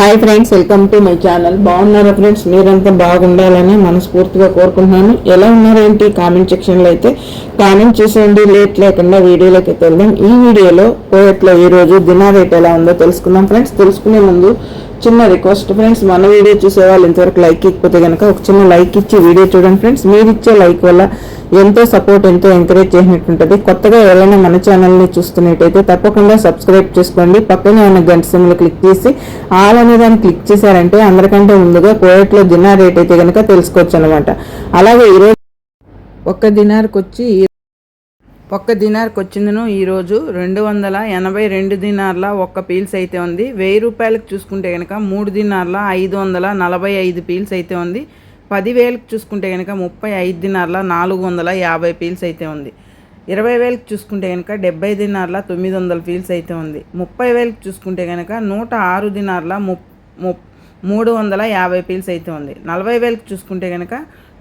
Hi friends welcome to my channel బాగున్నారా friends మీరంతా బాగుండాలని మనస్ఫూర్తిగా కోరుకుంటున్నాను. ఎలా ఉన్నారేంటి? కామెంట్ సెక్షన్లో అయితే కామెంట్ చేసేయండి. లేట్ లేకుండా వీడియోలోకి వెళ్దాం. ఈ వీడియోలో పోయట్లో ఈరోజు దినా రేట్ ఎలా ఉందో తెలుసుకుందాం. ఫ్రెండ్స్ తెలుసుకునే ముందు చిన్న రిక్వెస్ట్ ఫ్రెండ్స్ మన వీడియో చూసే వాళ్ళు ఇంతవరకు లైక్ ఇకపోతే కనుక ఒక చిన్న లైక్ ఇచ్చి వీడియో చూడండి ఫ్రెండ్స్ మీరు ఇచ్చే లైక్ వల్ల ఎంతో సపోర్ట్ ఎంతో ఎంకరేజ్ చేసినట్టుంటుంది. కొత్తగా ఎవరైనా మన ఛానల్ని చూస్తున్నట్టయితే తప్పకుండా సబ్స్క్రైబ్ చేసుకోండి. పక్కనే ఉన్న గంట సిమ్లు క్లిక్ చేసి ఆల్ అనే దాన్ని క్లిక్ చేశారంటే అందరికంటే ముందుగా కోయట్లో దినార్ రేట్ అయితే కనుక తెలుసుకోవచ్చు అనమాట అలాగే ఈరోజు ఒక్క దినార్కి వచ్చి ఒక్క దినార్కి వచ్చిందను. ఈరోజు రెండు వందల ఎనభై రెండు దినార్ల ఒక్క పీల్స్ అయితే ఉంది. వెయ్యి రూపాయలకు చూసుకుంటే కనుక మూడు దినార్ల ఐదు వందల నలభై ఐదు పీల్స్ అయితే ఉంది. పదివేలకు చూసుకుంటే కనుక ముప్పై ఐదు దినార్ల నాలుగు వందల యాభై పీల్స్ అయితే ఉంది. ఇరవై వేలకు చూసుకుంటే కనుక డెబ్బై దినార్ల తొమ్మిది వందల పీల్స్ అయితే ఉంది. ముప్పై వేలకు చూసుకుంటే కనుక నూట ఆరు దినార్ల ముప్ మూడు వందల యాభై పీల్స్ అయితే ఉంది. నలభై వేలకు చూసుకుంటే కనుక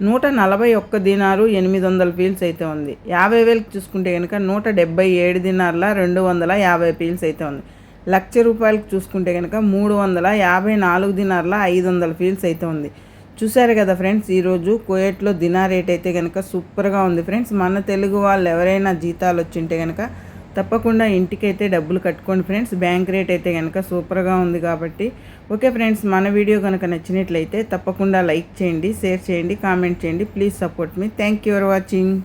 నూట నలభై ఒక్క దినారు ఎనిమిది వందల పీల్స్ అయితే ఉంది. యాభై వేలకు చూసుకుంటే కనుక నూట డెబ్బై ఏడు దినార్ల రెండు వందల యాభై పీల్స్ అయితే ఉంది. లక్ష రూపాయలకు చూసుకుంటే కనుక మూడు వందల యాభై నాలుగు దినార్ల ఐదు వందల ఫీల్స్ అయితే ఉంది. చూసారు కదా ఫ్రెండ్స్ ఈరోజు కోయట్లో దినా రేట్ అయితే కనుక సూపర్గా ఉంది. ఫ్రెండ్స్ మన తెలుగు వాళ్ళు ఎవరైనా జీతాలు వచ్చింటే కనుక తప్పకుండా ఇంటికైతే డబ్బులు కట్టుకోండి ఫ్రెండ్స్. బ్యాంక్ రేట్ అయితే కనుక సూపర్గా ఉంది కాబట్టి. ఓకే ఫ్రెండ్స్ మన వీడియో కనుక నచ్చినట్లయితే తప్పకుండా లైక్ చేయండి షేర్ చేయండి కామెంట్ చేయండి. Please support me. Thank you for watching.